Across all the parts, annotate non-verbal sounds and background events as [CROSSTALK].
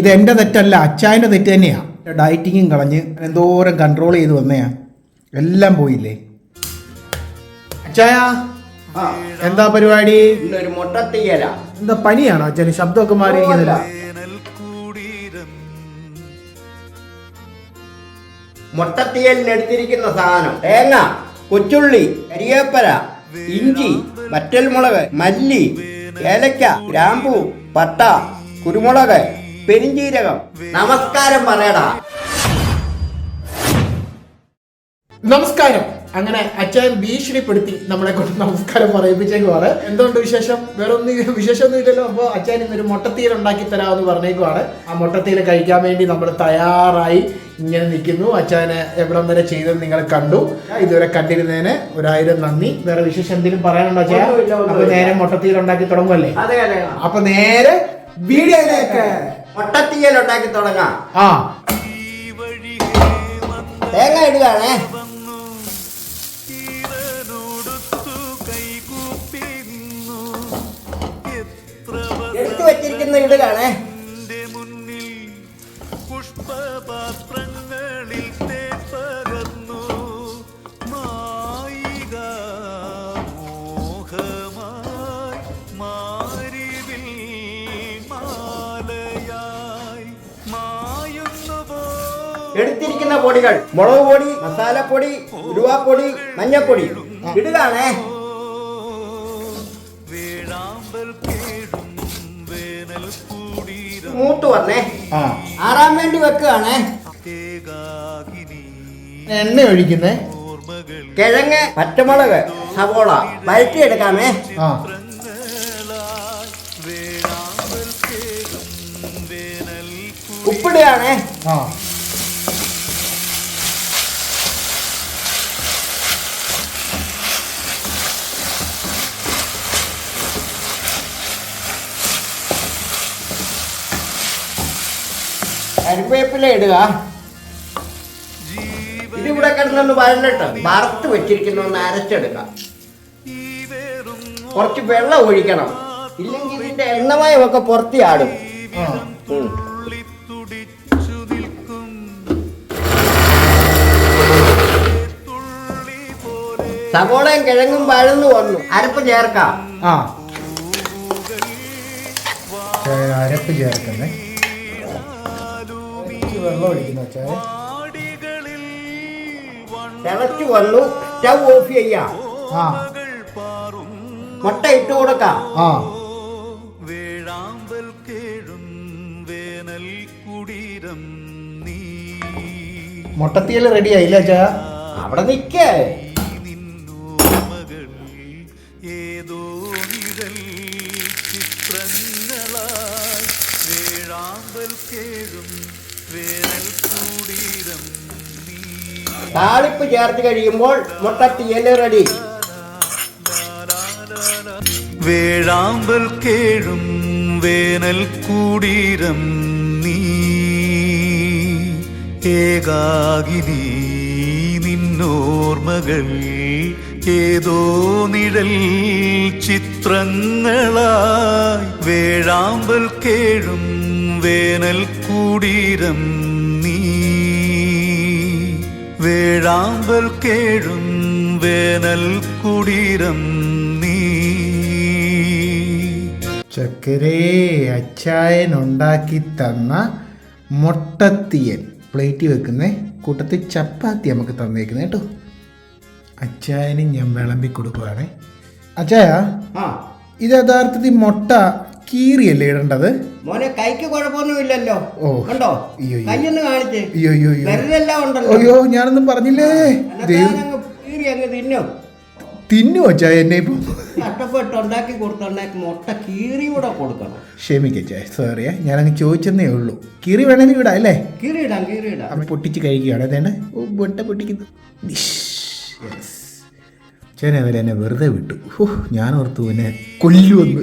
ഇത് എന്റെ തെറ്റല്ല അച്ചായന്റെ തെറ്റ് തന്നെയാണ് ഡയറ്റിങ്ങും കളഞ്ഞ് എന്തോരം കൺട്രോൾ ചെയ്ത് വന്നയാ. എല്ലാം പോയില്ലേ? അച്ചായ എന്താ പരിപാടി? എന്താ പനിയാണോ അച്ഛന്? ശബ്ദമൊക്കെ മാറിയിരിക്കുന്നില്ല മുട്ടത്തീയലിന് എടുത്തിരിക്കുന്ന സാധനം. തേങ്ങ കൊച്ചുള്ളി കരിയേപ്പര ഇഞ്ചി വറ്റൽമുളക് മല്ലി ഏലക്ക ഗ്രാമ്പൂ പട്ട കുരുമുളക് പെരിഞ്ചീരകം നമസ്കാരം പറയടാ. നമസ്കാരം. അങ്ങനെ അച്ഛൻ ഭീഷണിപ്പെടുത്തി നമ്മളെ കൊണ്ട് നമസ്കാരം പറയിപ്പിച്ചേക്കുവാണ്. എന്തുകൊണ്ട് വിശേഷം? വേറെ ഒന്നും വിശേഷമൊന്നും ഇല്ലല്ലോ അപ്പോൾ അച്ഛൻ ഇന്നൊരു മുട്ടത്തീൽ ഉണ്ടാക്കി തരാമെന്ന് പറഞ്ഞേക്കുവാണ്. ആ മുട്ടത്തീൽ കഴിക്കാൻ വേണ്ടി നമ്മൾ തയ്യാറായി ഇങ്ങനെ നിൽക്കുന്നു. അച്ഛനെ എവിടം വരെ ചെയ്തത് നിങ്ങൾ കണ്ടു. ഇതുവരെ കണ്ടിരുന്നതിന് ഒരായിരം നന്ദി. വേറെ വിശേഷം എന്തെങ്കിലും പറയാനുണ്ടോ അച്ഛാ. അപ്പൊ നേരെ മുട്ടത്തീൽ ഉണ്ടാക്കി തുടങ്ങുമല്ലേ അപ്പൊ നേരെ വീഡിയോയിലേക്ക്. മുട്ടത്തീയൽ ഉണ്ടാക്കി തുടങ്ങാം. ആ. തേങ്ങ ഇടുകയാണേ. എടുത്തു വെച്ചിരിക്കുന്ന ഇടുകയാണേ. പുഷ്പപാത്രങ്ങളിൽ എടുത്തിരിക്കുന്ന പൊടികൾ. മുളക് പൊടി മസാലപ്പൊടി ഉരുവാപ്പൊടി മഞ്ഞപ്പൊടി ഇടുകയാണേ. മൂട്ട് വന്നേ. ആ. ആറാൻ വേണ്ടി വെക്കുകയാണേ. എണ്ണ ഒഴിക്കുന്നേ. കിഴങ്ങ് പച്ചമുളക് സവോള. വരട്ടി എടുക്കാമേ. ഉപ്പിടുകയാണേ. ആ. കരിവേപ്പില ഇടുക. ഇതിവിടെ കിടന്നൊന്ന് വഴണ്ടിട്ട് വറുത്ത് വെച്ചിരിക്കുന്ന ഒന്ന് അരച്ചെടുക്കാം. കുറച്ച് വെള്ളം ഒഴിക്കണം. ഇല്ലെങ്കിൽ ഇതിന്റെ എണ്ണമയമൊക്കെ പുറത്തിയാടും. ആ ഉം. തുടിച്ചു നിൽക്കും. തുള്ളി പോലെ സവോളയും കിഴങ്ങും വഴന്നു വന്നു. അരപ്പ് ചേർക്കാം. ആ. അരപ്പ് ചേർക്കുന്നേ. കുറച്ച് വെള്ളം ഒഴിക്കുന്ന വെച്ചാൽ ആടികളിൽ തിളച്ചു വന്നു സ്റ്റൗ ഓഫ് ചെയ്യാം. ആ. പാറും. മുട്ട ഇട്ട് കൊടുക്കാം. ആ. വേഴാമ്പൽ കേഴും വേനൽ കുടീരം നീ. മുട്ടത്തിയൽ റെഡി ആയില്ല ചാ അവിടെ നിൽക്കേ ഏതോ നിഴൽ ചിത്രങ്ങളായി വേഴാമ്പൽ കേഴും താളിപ്പ് ചേർത്ത് കഴിയുമ്പോൾ മുട്ടത്തിയൽ റെഡി വേഴാമ്പൽ കേഴും വേനൽ കൂടീരം നീ. ഏകാകിനി നിന്നോർമകൾ ഏതോ നിഴൽ ചിത്രങ്ങളായി വേഴാമ്പൽ കേഴും വേനൽ കൂടീരം നീ. വേഴാമ്പൽ കേഴും വേനൽ കുടീരം നീ. ചക്കരേ അച്ചായൻ ഉണ്ടാക്കി തന്ന മുട്ടത്തിയൻ. പ്ലേറ്റ് വെക്കുന്ന കൂട്ടത്തിൽ ചപ്പാത്തി നമുക്ക് തന്നേക്കുന്നേ കേട്ടോ. അച്ചായന് ഞാൻ വിളമ്പി കൊടുക്കുവാണേ. അച്ചായ ഇത് യഥാർത്ഥത്തിൽ മുട്ട കീറിയല്ലേ ഇടേണ്ടത്? മോനെ കൈക്ക് കുഴപ്പമൊന്നുമില്ലല്ലോ. ഓ. കണ്ടോ? അയ്യോ. കൈയൊന്ന് കാണിച്ചേ അയ്യോ അയ്യോ വിരലെല്ലാം ഉണ്ടല്ലോ. അയ്യോ ഞാനൊന്നും പറഞ്ഞില്ലേ? ദൈവം അങ്ങ് കീറി അങ്ങ് തിന്നും. തിന്നു അച്ചായ എന്നെ ഇപ്പൊ. കഷ്ടപ്പെട്ട് ഉണ്ടാക്കി കൊടുത്തുണ്ടാക്കി മുട്ട കീറി കൂടെ കൊടുക്കണം. ക്ഷമിക്കച്ചായ സോറിയാ ഞാനങ്ങ് ചോദിച്ചെന്നേ ഉള്ളൂ. കീറി വേണമെങ്കിൽ ഇടാം അല്ലേ? കീറിയിടാം കീറിയിടാം. അവൻ പൊട്ടിച്ച് കഴിക്കുകയാണ്. അതേണ്ട ഓ മുട്ട പൊട്ടിക്കുന്നു. ചേനേതായാലും എന്നെ വെറുതെ വിട്ടു. ഓഹ് ഞാൻ ഓർത്തു എന്നെ കൊല്ലുവന്ന്.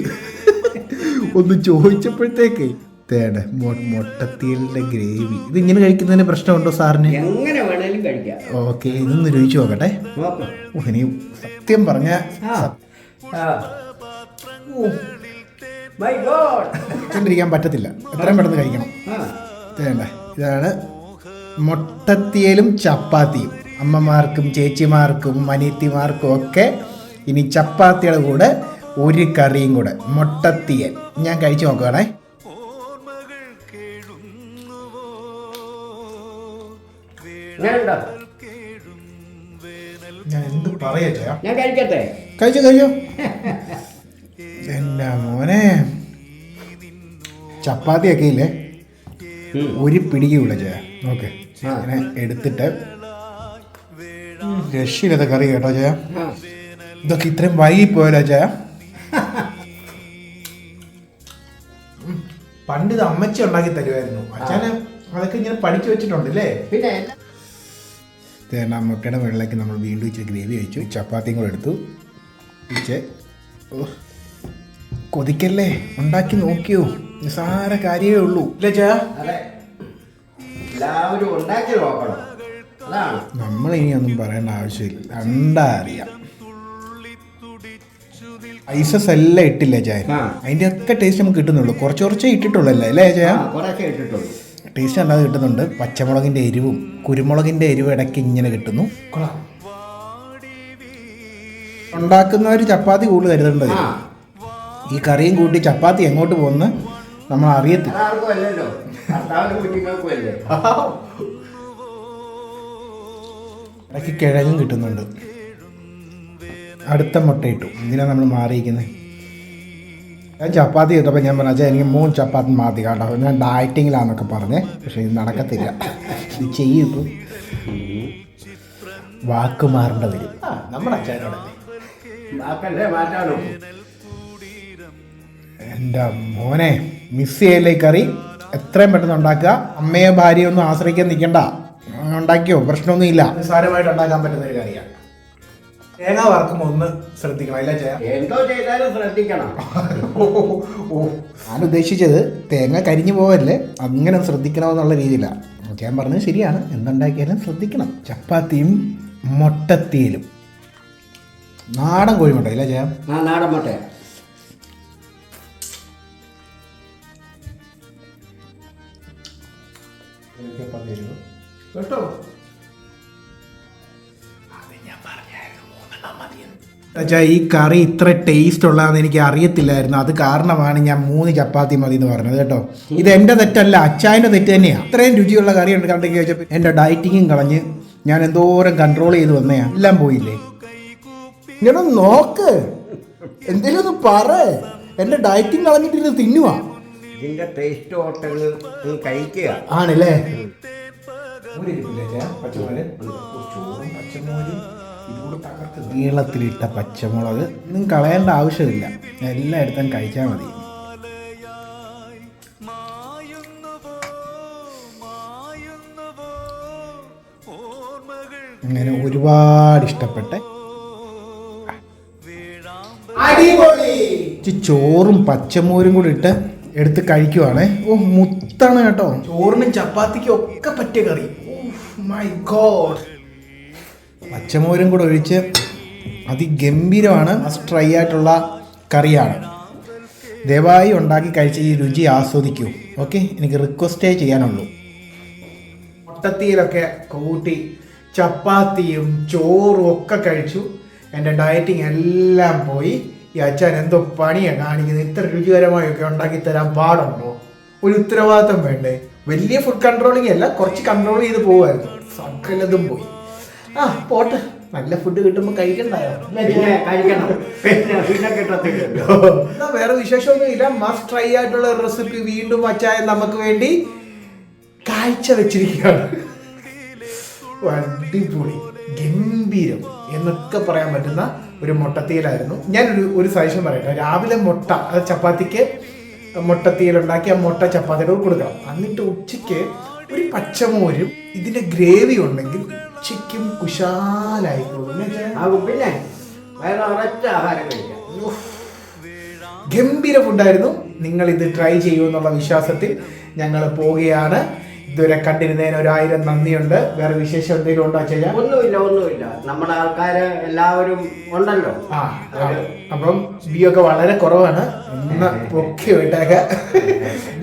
ഒന്ന് ചോദിച്ചപ്പോഴത്തേക്ക് തേട മുട്ടത്തിയലിന്റെ ഗ്രേവി. ഇത് ഇങ്ങനെ കഴിക്കുന്നതിന് പ്രശ്നമുണ്ടോ സാറിന്? എങ്ങനെ വേണേലും കഴിക്കാം. ഓക്കെ ഇതൊന്ന് രുചിച്ചു നോക്കട്ടെ. ഇനി സത്യം പറഞ്ഞ ിരിക്കാൻ പറ്റത്തില്ല. എത്രയും പെട്ടെന്ന് കഴിക്കണം. തേണ്ടേ ഇതാണ് മുട്ടത്തിയലും ചപ്പാത്തിയും. അമ്മമാർക്കും ചേച്ചിമാർക്കും അനിയത്തിമാർക്കും ഒക്കെ ഇനി ചപ്പാത്തിയുടെ കൂടെ ഒരു കറിയും കൂടെ. മുട്ടത്തിയൻ. ഞാൻ കഴിച്ചു നോക്കുകയാണേ ഞാൻ എന്ത് പറയാ ഞാൻ കഴിക്കട്ടെ. കഴിച്ചു കഴിച്ചോ. [LAUGHS] എന്റെ മോനെ. ചപ്പാത്തിയൊക്കെ ഇല്ലേ. ഒരു പിടിക്കുള്ള ചേ ഓക്കെ അങ്ങനെ ഇങ്ങനെ എടുത്തിട്ട് രക്ഷയില്ലാത്ത കറി കേട്ടോ ചേ. ഇതൊക്കെ ഇത്രയും വൈകി പോയാലോ ചേ പണ്ട് ഇത് അമ്മച്ചി ഉണ്ടാക്കി തരുമായിരുന്നു അച്ഛന് അതൊക്കെ ഇങ്ങനെ പഠിച്ചു വെച്ചിട്ടുണ്ടല്ലേ? പിന്നെ തേങ്ങ മുട്ടയുടെ വെള്ളയ്ക്ക് നമ്മൾ വീണ്ടും ഇച്ചിരി ഗ്രേവി കഴിച്ചു ചപ്പാത്തിയും കൂടെ എടുത്തു. ഇച്ചേ ഓ കൊതിക്കല്ലേ? ഉണ്ടാക്കി നോക്കിയോ? നിസാര കാര്യമേ ഉള്ളൂ. ഇല്ലേ ചേ എല്ലാവരും ഉണ്ടാക്കി നോക്കണം അതാണ്. നമ്മൾ ഇനിയൊന്നും ഒന്നും പറയേണ്ട ആവശ്യമില്ല. കണ്ടാ അറിയാം. ഐസസ് എല്ലാം ഇട്ടില്ല ചായ അതിന്റെ ഒക്കെ ടേസ്റ്റ് നമുക്ക് കിട്ടുന്നുള്ളൂ. കുറച്ച് കുറച്ചേ ഇട്ടിട്ടുള്ളൂ അല്ലേ ചായ ടേസ്റ്റ് അല്ലാതെ കിട്ടുന്നുണ്ട്. പച്ചമുളകിന്റെ എരിവും കുരുമുളകിന്റെ എരിവും ഇടയ്ക്ക് ഇങ്ങനെ കിട്ടുന്നു. ഉണ്ടാക്കുന്ന ഒരു ചപ്പാത്തി കൂടുതൽ കരുതേണ്ടത്. ഈ കറിയും കൂട്ടി ചപ്പാത്തി എങ്ങോട്ട് പോകുന്ന നമ്മൾ അറിയത്തില്ല. ഇടയ്ക്ക് കിഴങ്ങും കിട്ടുന്നുണ്ട്. അടുത്ത മുട്ടയിട്ടു ഇട്ടു. എന്തിനാണ് നമ്മൾ മാറിയിരിക്കുന്നത് ഞാൻ ചപ്പാത്തി ചെയ്തപ്പോൾ ഞാൻ പറഞ്ഞു "അച്ഛാ, എനിക്ക് മൂന്ന് ചപ്പാത്തി മതി കേട്ടോ. ഞാൻ ഡയറ്റിങ്ങിലാന്നൊക്കെ പറഞ്ഞേ പക്ഷേ ഇത് നടക്കത്തില്ല. ഇത് ചെയ്യും. ഇപ്പം വാക്ക് മാറേണ്ട വരും. ആ നമ്മുടെ അച്ഛനോടല്ലേ വാക്കല്ലേ മാറ്റാനോ? എന്റെ മോനെ മിസ് ചെയ്യല്ലേ ഈ കറി? എത്രയും പെട്ടെന്ന് ഉണ്ടാക്കുക. അമ്മയോ ഭാര്യയോ ഒന്നും ആശ്രയിക്കാൻ നിൽക്കണ്ട. ഉണ്ടാക്കിയോ? പ്രശ്നമൊന്നും ഇല്ല നിസ്സാരമായിട്ട് ഉണ്ടാക്കാൻ പറ്റുന്ന ഒരു കറിയാണ് തേങ്ങ വറക്കുമ്പോൾ ഒന്ന് ശ്രദ്ധിക്കണം അല്ല ചെയ്യാം എന്തോ ചെയ്താലും ശ്രദ്ധിക്കണം. ഓ ഞാൻ ഉദ്ദേശിച്ചത് തേങ്ങ കരിഞ്ഞു പോവല്ലേ അങ്ങനെ ശ്രദ്ധിക്കണമെന്നുള്ള രീതിയിലാണ് ഞാൻ പറഞ്ഞത് ശരിയാണ്. എന്തുണ്ടാക്കിയാലും ശ്രദ്ധിക്കണം. ചപ്പാത്തിയും മുട്ടത്തിയിലും നാടൻ കോഴിമുട്ട ഇല്ല ചെയ്യാം ആ നാടൻ മുട്ട. കേട്ടോ? അച്ഛാ ഈ കറി ഇത്ര ടേസ്റ്റ് ഉള്ളതെന്ന് എനിക്ക് അറിയത്തില്ലായിരുന്നു. അത് കാരണമാണ് ഞാൻ മൂന്ന് ചപ്പാത്തി മതി എന്ന് പറഞ്ഞത് കേട്ടോ. ഇത് എന്റെ തെറ്റല്ല അച്ചായന്റെ തെറ്റ് തന്നെയാണ് ഇത്രയും രുചിയുള്ള കറി ഉണ്ട് കണ്ടെങ്കിൽ ചോദിച്ചപ്പോൾ എന്റെ ഡയറ്റിങ്ങും കളഞ്ഞ് ഞാൻ എന്തോരം കൺട്രോൾ ചെയ്ത് വന്നയാ. എല്ലാം പോയില്ലേ? ഇങ്ങനെ നോക്ക്. എന്തെങ്കിലും ഒന്ന് പറ. എന്റെ ഡയറ്റിങ് കളഞ്ഞിട്ട് ഇത് തിന്നുവാ. ഇതിന്റെ ടേസ്റ്റ് ഹോട്ടൽ കഴിക്കുക. ആണല്ലേ? നീളത്തിലിട്ട പച്ചമുളക് നിങ്ങൾ കളയേണ്ട ആവശ്യമില്ല. എല്ലായിടത്തും കഴിച്ചാൽ മതി. അങ്ങനെ ഒരുപാട് ഇഷ്ടപ്പെട്ട ചോറും പച്ചമോരും കൂടി ഇട്ട് എടുത്ത് കഴിക്കുവാണേ. ഓ മുത്താണ് കേട്ടോ. ചോറിനും ചപ്പാത്തിക്കും ഒക്കെ പറ്റിയ കറി. മൈ ഗോഡ് പച്ചമോരും കൂടെ ഒഴിച്ച് അതിഗംഭീരമാണ് മസ്റ്റ് ട്രൈ ആയിട്ടുള്ള കറിയാണ്. ദയവായി ഉണ്ടാക്കി കഴിച്ച് ഈ രുചി ആസ്വദിക്കൂ. ഓക്കെ എനിക്ക് റിക്വസ്റ്റേ ചെയ്യാനുള്ളൂ. മുട്ടത്തിയിലൊക്കെ കൂട്ടി ചപ്പാത്തിയും ചോറും ഒക്കെ കഴിച്ചു. എന്റെ ഡയറ്റിങ് എല്ലാം പോയി. ഈ അച്ഛൻ എന്തോ പണിയാണ് കാണിക്കുന്നത്. ഇത്ര രുചികരമായൊക്കെ ഉണ്ടാക്കി തരാൻ പാടുണ്ടോ? ഒരു ഉത്തരവാദിത്തം വേണ്ടേ? വലിയ ഫുഡ് കൺട്രോളിങ് അല്ല കുറച്ച് കൺട്രോൾ ചെയ്ത് പോകുമായിരുന്നു സകലതും പോയി. ആ പോട്ടെ. നല്ല ഫുഡ് കിട്ടുമ്പോൾ കഴിക്കണ്ടായോ? പിന്നെ കഴിക്കണം. പിന്നെ പിന്നെ കിട്ടത്തില്ലല്ലോ [LAUGHS] എന്നാ വേറെ വിശേഷമൊന്നും ഇല്ല മസ്റ്റ് ട്രൈ ആയിട്ടുള്ള റെസിപ്പി വീണ്ടും അച്ചായ നമുക്ക് വേണ്ടി കാഴ്ച വെച്ചിരിക്കുകയാണ്. അടിപൊളി. ഗംഭീരം എന്നൊക്കെ പറയാൻ പറ്റുന്ന ഒരു മുട്ടത്തീലായിരുന്നു. ഞാനൊരു ഒരു സജഷൻ പറയട്ടെ. രാവിലെ മുട്ട അത് ചപ്പാത്തിക്ക് മുട്ടത്തീൽ ഉണ്ടാക്കി ആ മുട്ട ചപ്പാത്തിയുടെ കൂടെ കൊടുക്കണം. എന്നിട്ട് ഉച്ചയ്ക്ക് ഒരു പച്ചമോരും ഇതിന്റെ ഗ്രേവി ഉണ്ടെങ്കിൽ ഉച്ചയ്ക്കും കുശാലായിക്കോളും പിന്നെ വയറ് ആഹാരം കഴിക്കാം. ഗംഭീര ഫുഡായിരുന്നു നിങ്ങൾ ഇത് ട്രൈ ചെയ്യുമെന്നുള്ള വിശ്വാസത്തിൽ ഞങ്ങൾ പോവുകയാണ്. ഇതുവരെ കണ്ടിരുന്നതിന് ഒരായിരം നന്ദിയുണ്ട്. വേറെ വിശേഷം എന്തെങ്കിലും ഉണ്ടോ ചെയ്യാം ഒന്നുമില്ല ഒന്നുമില്ല. നമ്മുടെ ആൾക്കാര് എല്ലാവരും ഉണ്ടല്ലോ. ആ അപ്പം ബിയൊക്കെ ഒക്കെ വളരെ കുറവാണ്. ഇന്ന് പൊക്കി വിട്ടേക്ക്.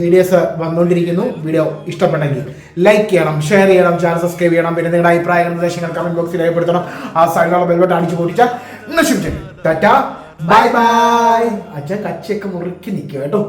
വീഡിയോസ് വന്നുകൊണ്ടിരിക്കുന്നു വീഡിയോ ഇഷ്ടപ്പെട്ടെങ്കിൽ ലൈക്ക് ചെയ്യണം ഷെയർ ചെയ്യണം ചാനൽ സബ്സ്ക്രൈബ് ചെയ്യണം. പിന്നെ നിങ്ങളുടെ അഭിപ്രായങ്ങൾ നിർദ്ദേശങ്ങൾ കമന്റ് ബോക്സിൽ രേഖപ്പെടുത്തണം. ആ സൈഡിലുള്ള ബെൽബട്ട് അടിച്ചു പൊട്ടിച്ച നശിപ്പിച്ചു ടാറ്റ ബൈ ബൈ അച്ഛൻ കച്ചയൊക്കെ മുറുക്കി നിൽക്കുക കേട്ടോ.